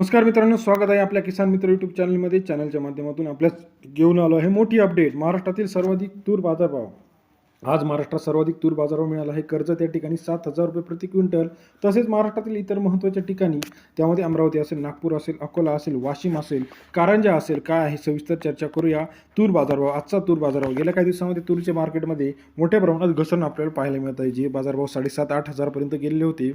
नमस्कार मित्रांनो स्वागत आहे आपल्या किसान मित्र यूट्यूब चॅनलमध्ये चॅनलच्या माध्यमातून आपल्या घेऊन आलो आहे मोठी अपडेट महाराष्ट्रातील सर्वाधिक तूर बाजारभाव. आज महाराष्ट्रात सर्वाधिक तूर बाजारभाव मिळाला. आहे कर्ज त्या ठिकाणी सात हजार रुपये प्रति क्विंटल. तसेच महाराष्ट्रातील इतर महत्त्वाच्या ठिकाणी त्यामध्ये अमरावती असेल नागपूर असेल अकोला असेल वाशिम असेल कारंजा असेल काय आहे? सविस्तर चर्चा करूया. तूर बाजारभाव आजचा तूर बाजारभाव. गेल्या काही दिवसामध्ये तूरच्या मार्केटमध्ये मोठ्या प्रमाणात घसरण आपल्याला पाहायला मिळत आहे. जे बाजारभाव साडेसात आठ हजारपर्यंत गेलेले होते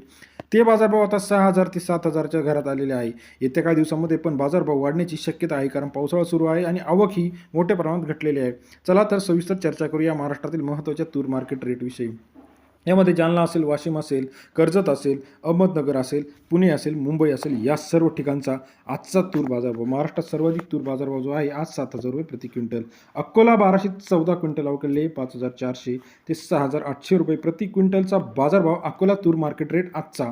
ते बाजारभाव आता सहा हजार ते सात हजारच्या घरात आलेले आहे. येत्या काही दिवसामध्ये पण बाजारभाव वाढण्याची शक्यता आहे कारण पावसाळा सुरू आहे आणि आवक ही मोठ्या प्रमाणात घटलेली आहे. चला तर सविस्तर चर्चा करूया महाराष्ट्रातील महत्त्वाच्या तूर मार्केट रेटविषयी यामध्ये जालना असेल वाशिम असेल कर्जत असेल अहमदनगर असेल पुणे असेल मुंबई असेल या सर्व ठिकाणचा आजचा तूर बाजारभाव महाराष्ट्रात सर्वाधिक तूर बाजारभाव जो आहे आज सात हजार रुपये प्रति क्विंटल. अकोला बाराशे चौदा क्विंटल अवकले पाच हजार चारशे ते सहा हजार आठशे रुपये प्रति क्विंटलचा बाजारभाव अकोला तूर मार्केट रेट आजचा.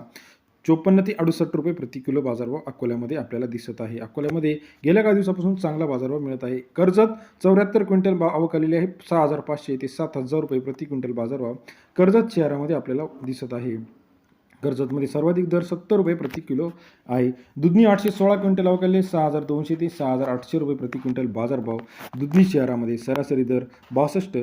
चोपन्न ते अडुसष्ट रुपये प्रति किलो बाजारभाव अकोल्यामध्ये आपल्याला दिसत आहे. अकोल्यामध्ये गेल्या काही दिवसापासून चांगला बाजारभाव मिळत आहे. कर्जत चौऱ्याहत्तर क्विंटल बा आवक आलेली आहे. सहा हजार पाचशे ते सात हजार रुपये प्रति क्विंटल बाजारभाव कर्जत शहरामध्ये आपल्याला दिसत आहे. कर्जतमध्ये सर्वाधिक दर सत्तर रुपये प्रति किलो आहे. दुधनी आठशे सोळा क्विंटल अवकाले सहा हजार दोनशे ते सहा हजार आठशे रुपये प्रति क्विंटल बाजारभाव दुधनी शहरामध्ये सरासरी दर बासष्ट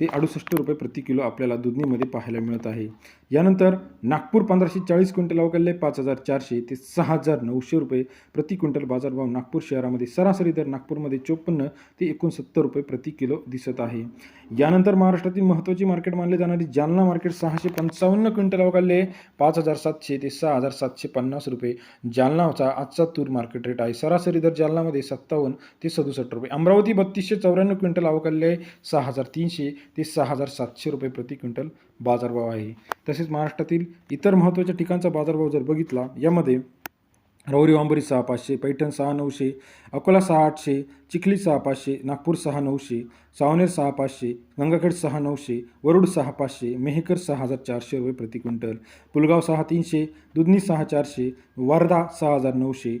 ते अडुसष्ट रुपये प्रति किलो आपल्याला दुधनीमध्ये पाहायला मिळत आहे. यानंतर नागपूर पंधराशे चाळीस क्विंटल अवकाले पाच हजार चारशे ते सहा हजार नऊशे रुपये प्रति क्विंटल बाजारभाव नागपूर शहरामध्ये. सरासरी दर नागपूरमध्ये चोपन्न ते एकोणसत्तर रुपये प्रति किलो दिसत आहे. यानंतर महाराष्ट्रातील महत्त्वाची मार्केट मानले जाणारी जालना मार्केट सहाशे पंचावन्न क्विंटल अवकाले पाच हजार सातशे ते सहा हजार सातशे पन्नास रुपये. जालनाचा आजचा तूर मार्केट रेट आहे. सरासरी दर जालनामध्ये सत्तावन्न ते सदुसष्ट रुपये. अमरावती बत्तीसशे चौऱ्याण्णव क्विंटल अवकाले सहा हजार तीनशे ते सहा हजार सातशे रुपये प्रति क्विंटल बाजारभाव आहे. तसेच महाराष्ट्रातील इतर महत्त्वाच्या ठिकाणचा बाजारभाव जर बघितला यामध्ये रौरी वांबरी सहा पाचशे पैठण सहा नऊशे अकोला सहा आठशे चिखली सहा पाचशे नागपूर सहा नऊशे सावनेर सहा पाचशे गंगाखेड सहा नऊशे वरुड सहा पाचशे मेहकर सहा हजार चारशे रुपये प्रति क्विंटल पुलगाव सहा तीनशे दुधनी सहा चारशे वारदा सहा हजार नऊशे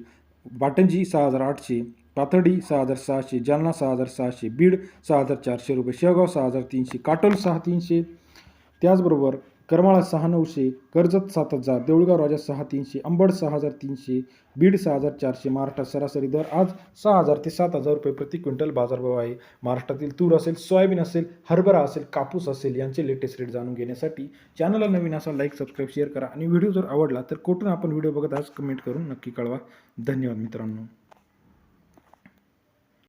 बाटंजी सहा हजार आठशे पाथर्डी सहा हजार सहाशे जालना सहा हजार सहाशे बीड सहा हजार चारशे रुपये शेवगाव सहा हजार तीनशे काटोल सहा तीनशे. त्याचबरोबर करमाळा सहा नऊशे कर्जत सात हजार देऊळगाव राजा सहा तीनशे अंबड सहा हजार तीनशे बीड सहा हजार चारशे महाराष्ट्रात सरासरी दर आज सहा हजार ते सात हजार रुपये प्रति क्विंटल बाजारभाव आहे. महाराष्ट्रातील तूर असेल सोयाबीन असेल हरभरा असेल कापूस असेल यांचे लेटेस्ट रेट जाणून घेण्यासाठी चॅनलला नवीन असा लाईक सबस्क्राईब शेअर करा. आणि व्हिडिओ जर आवडला तर कुठून आपण व्हिडिओ बघत आज कमेंट करून नक्की कळवा. धन्यवाद मित्रांनो.